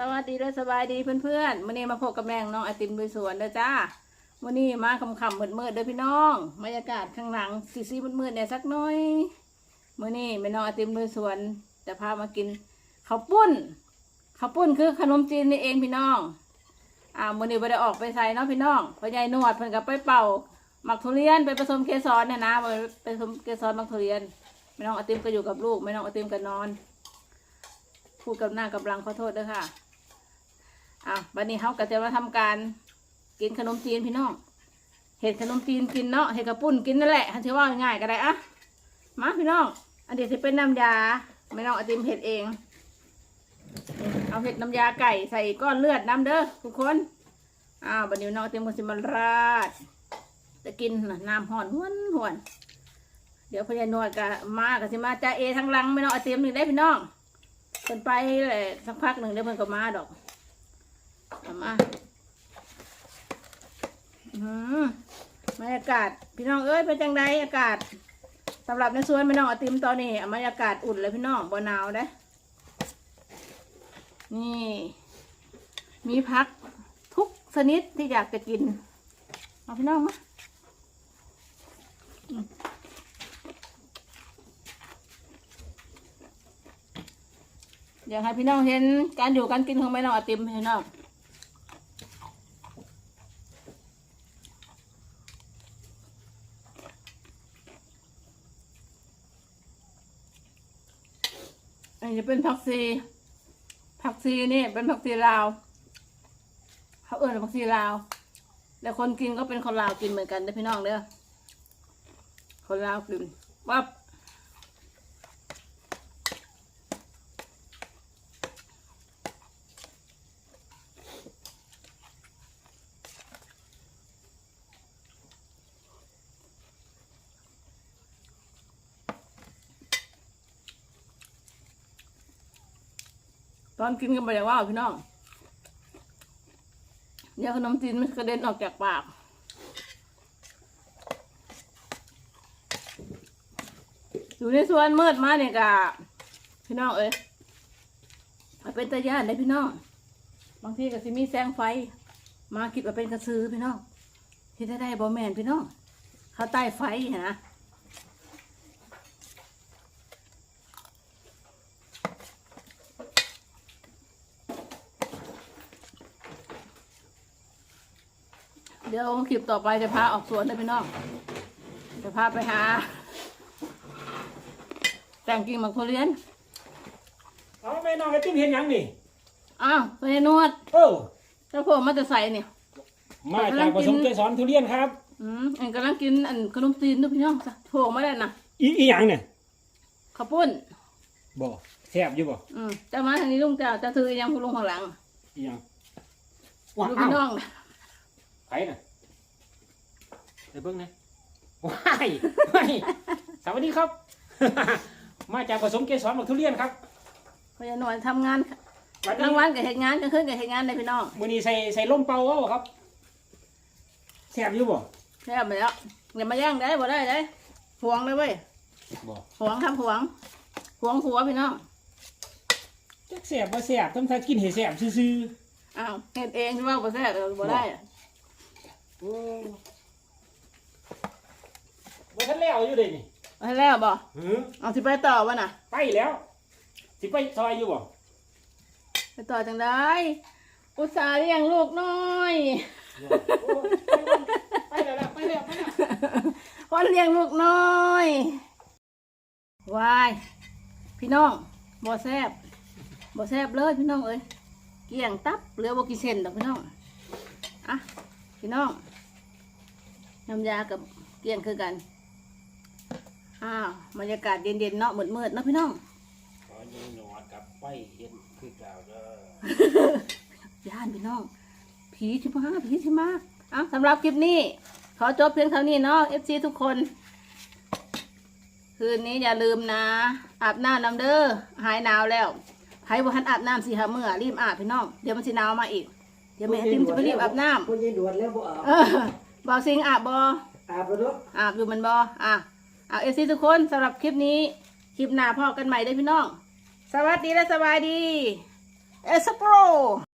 สวัสดีและสบายดีเพื่อนๆมื่อนี้มาพบกับแมงน้องไอติมโดยสวนเด้อจ้ามื่อนี้มาคำคำๆมืดๆเด้อพี่น้องบรรยากาศข้างหลังสีสีมืดๆเนี่ยสักน้อยมื่อนี้แม่น้องไอติมโดยสวนจะพามากินข้าวปุ้นข้าวปุ้นคือขนมจีนนี่เองพี่น้อง อ่ามื่อนี้ไปได้ออกไปใส่เนาะพี่น้องพ่อใหญ่นวดเพิ่นกับไปเป่าหมักทุเรียนไปผสมเกสรเนี่ยนะไปผสมเกสรหมักทุเรียนแม่น้องไอติมก็อยู่กับลูกแม่น้องไอติมก็นอนพูดกับหน้ากับหลังขอโทษด้วยค่ะ อะวันนี้เขาก็จะมาทำการกินขนมจีนพี่น้อง เห็ดขนมจีนกินเนาะ เห็ดกระปุ้นกินนั่นแหละถือว่าง่ายก็ได้อะมาพี่น้อง อันเดียวจะเป็นน้ำยา ไม่น้องอติมเห็ดเอง เอาเห็ดน้ำยาไก่ใส่ก้อนเลือดน้ำเด้อทุกคน อ้าวบันนี้น้องอติมก็จะมาราด จะกินน้ำห่อนหวนหวน เดี๋ยวพญานวดกับมากับสิมาจ่าเอทั้งลังไม่น้องอติมหนี่งได้พี่น้องเพิ่นไปแหละสักพักหนึ่งเดี๋ยวเพิ่นก็มาดอก เอามาอืมบรรยากาศ พี่น้องเอ้ยเป็นจังไดอากาศสำหรับในสวนพี่น้องไอติมตอนนี้อะบรรยากาศอุ่นเลยพี่น้องบ่หนาวเด้นี่ มีพักทุกชนิดที่อยากจะกิน เอาพี่น้องมาอยากให้พี่น้องเห็นการอยู่การกินของแม่น้องไอติมพี่น้อง อันนี้เป็นผักซีผักซีนี่เป็นผักซีลาว เขาเอ่ยผักซีลาวแต่คนกินก็เป็นคนลาวกินเหมือนกันนะพี่น้องเด้อคนลาวกินปั๊บ ตอนกินกันไปอย่างว่าพี่น้องเดี๋ยวขนมจีนมันกระเด็นออกจากปากอยู่ในสวนมืดมาเนี่ยกะพี่น้องเอ้ยเอาเป็นตะย่านได้พี่น้อง บางทีก็สิมีแสงไฟ มาคิดว่าเป็นกระสือพี่น้องที่ได้ได้บอแมนพี่น้องเขาใต้ไฟนะ เดี๋ยวคลิปต่อไปจะพาออกสวนเลยพี่น้องจะพาไปหา แต่งกิ่งหมักทุเรียนเอาแม่น้องไอติมเห็นหยังนี่อ้าวไปนวดเออเจ้าผมมาจะใส่เนี่ยมาจากผสมเกสรทุเรียนครับ อืมอันกำลังกินอันขนมจีนด้วยพี่น้องจ้ะโผล่มาได้น่ะ อีอีหยังเนี่ยข้าวปุ้นบ่แซ่บอยู่บ่อืมเจ้ามาทางนี้ลุงเจ้าเจ้าถือยังคุณลุงข้างหลังอีหยังดูว้าวพี่น้องน่ะ ไผน่ะไปเบิ่งนะว้ายว้ายสวัสดีครับ มาจากผสมเกสรหมักทุเรียนครับพยานวดทำงานวันกลานี้งวันกับเหตุงานกลางคืนกับเหตุงานเลยพี่น้องมื้อนี้ใส่ใส่ลมเป่าเอาครับแซ่บอยู่บ่แซ่บไปแล้วอย่ามาแย่งได้บ่ได้ได้หวงเลยเว้ยบ่หวงทำหวงหวงหัวพี่น้องจักแซ่บบ่แซ่บทำท่ากินให้แซ่บซื่ออ้าวเฮ็ดเองที่ว่าบ่แซ่บเออบ่ได้อะ ๆโอ้บ่ทันแล้วอยู่เด้นี่เอาให้แล้วบ่หือเอาสิไปต่อวะน่ะ ไปแล้ว สิไปซอยอยู่บ่ไปต่อจังได้ อุตส่าห์เลี้ยงลูกน้อยไปแล้วไปแล้วไปแล้ว คนเลี้ยงลูกน้อยวาย พี่น้องบ่แซบบ่แซบเลยพี่น้องเอ้ยเกี่ยงตับเหลือบ่กี่เซนดอกพี่น้อง อะ พี่น้อง น้ำยากับเกี่ยงคือกัน อ้าวบรรยากาศเย็นๆเนาะมืดๆเนาะพี่น้องขอยังหนอดกับไปเห็นคือเก่าเด้อย่านพี่น้อง ผีชิมาผีชิมาอะสำหรับคลิปนี้ ขอจบเพียงเท่านี้เนาะ FC ทุกคน คืนนี้อย่าลืมนะ อาบน้ำน้ำเด้อหายหนาวแล้วใครบ่ทันอาบน้ำสิหาเมื่อรีบอาบพี่น้อง เดี๋ยวมันสิหนาวมาอีก เดี๋ยวแม่ติมจะไปรีบอาบน้คนยินด่วนแล้วบ่อาบำเออบ่าวสิงอาบบ่อาบแล้วเนาะอาบอยู่มันบ่อะเอาเอซีทุกคนสำหรับคลิปนี้ คลิปหน้าพ่อกันใหม่เด้อพี่น้อง สวัสดีและสบายดี เอสโปร